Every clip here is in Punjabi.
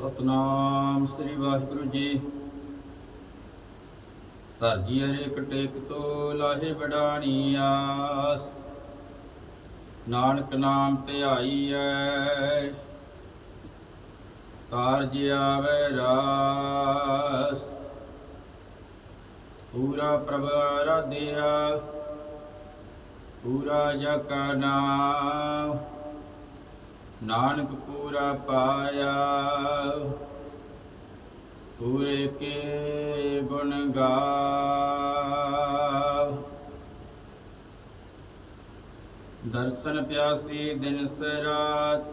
ਸਤਨਾਮ ਸ੍ਰੀ ਵਾਹਿਗੁਰੂ ਜੀ। ਧਰ ਜੀ ਹਰੇ ਕਟੇਕ ਤੋ ਲਾਹੇ ਬਡਾਣੀ ਆਸ। ਨਾਨਕ ਨਾਮ ਧਿਆਈ ਐ। ਕਾਰਜ ਆਵੇ ਰਾਸ। ਪੂਰਾ ਪ੍ਰਭ ਆਰਾਧਿਆ। ਪੂਰਾ ਜਗ ਨਾਮ। ਨਾਨਕ ਪੂਰਾ ਪਾਇਆ, ਪੂਰੇ ਕੇ ਗੁਣ ਗਾਵ ਦਰਸ਼ਨ ਪਿਆਸੀ ਦਿਨ ਸਰਾਤ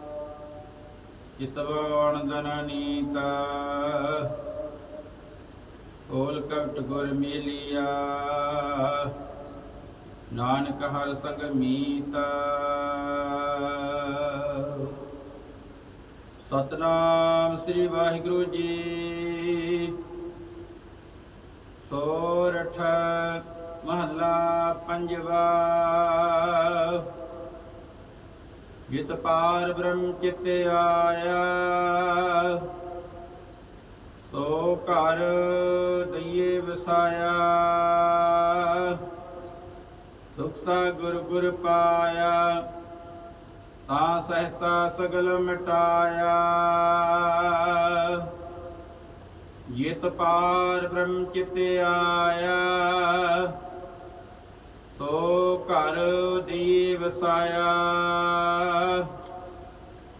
ਚਿਤਵਣ ਦਨਨੀਤਾ ਕੋਲ ਕਵਟ ਗੁਰ ਮਿਲਿਆ, ਨਾਨਕ ਹਰ ਸੰਗ ਮੀਤਾ। ਸਤਨਾਮ ਸ੍ਰੀ ਵਾਹਿਗੁਰੂ ਜੀ। ਸੋਰਠ ਮਹੱਲਾ ਪੰਜਵਾ। ਜਿਤ ਪਾਰ ਬ੍ਰਹਮ ਚਿਤ ਆਇਆ। ਸੋ ਘਰ ਦਈਏ ਵਸਾਇਆ। ਸੁਖ ਸਾ ਗੁਰ ਗੁਰ ਪਾਇਆ। ਤਾਂ ਸਹਸਾ ਸਗਲ ਮਿਟਾਇਆ। ਜਿਤ ਪਾਰ ਬ੍ਰਹਮ ਚਿਤ ਆਇਆ। ਸੋ ਘਰ ਦੀ ਵਸਾਇਆ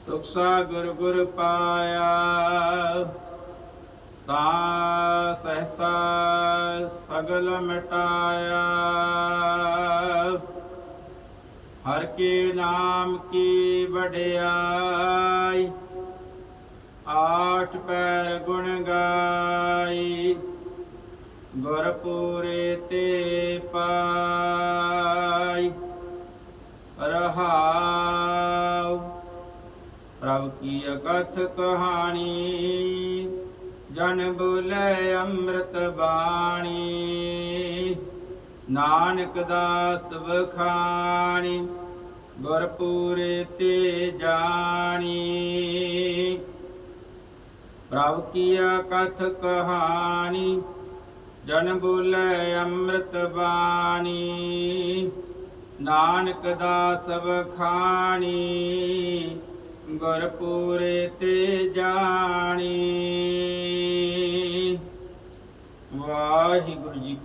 ਸੁਖ ਸਾ ਗੁਰ ਗੁਰ ਪਾਇਆ। ਤਾ ਸਹਸਾ ਸਗਲ ਮਿਟਾਇਆ। ਹਰ ਕੇ ਨਾਮ ਕੀ ਵਡਿਆਈ? ਆਠ ਪੈਰ ਗੁਣ ਗਾਈ ਗੁਰ ਤੇ ਪਾਈ। ਰਹਾਉ, ਪ੍ਰਭ ਕੀ ਅਕਥ ਕਹਾਣੀ? ਜਨ ਬੋਲੇ ਅੰਮ੍ਰਿਤ ਬਾਣੀ। ਨਾਨਕ ਦਾਸ ਬਖਾਣੀ ਗੁਰ ਪੂਰੇ ਤੇ ਜਾਣੀ। ਪ੍ਰਭ ਕੀਆ ਕਥ ਕਹਾਣੀ, ਜਨ ਬੋਲੇ ਅੰਮ੍ਰਿਤ ਬਾਣੀ। ਨਾਨਕ ਦਾਸ ਬਖਾਣੀ ਗੁਰ ਤੇ ਜਾਣੀ ਵਾਹਿਗੁਰੂ ਜੀ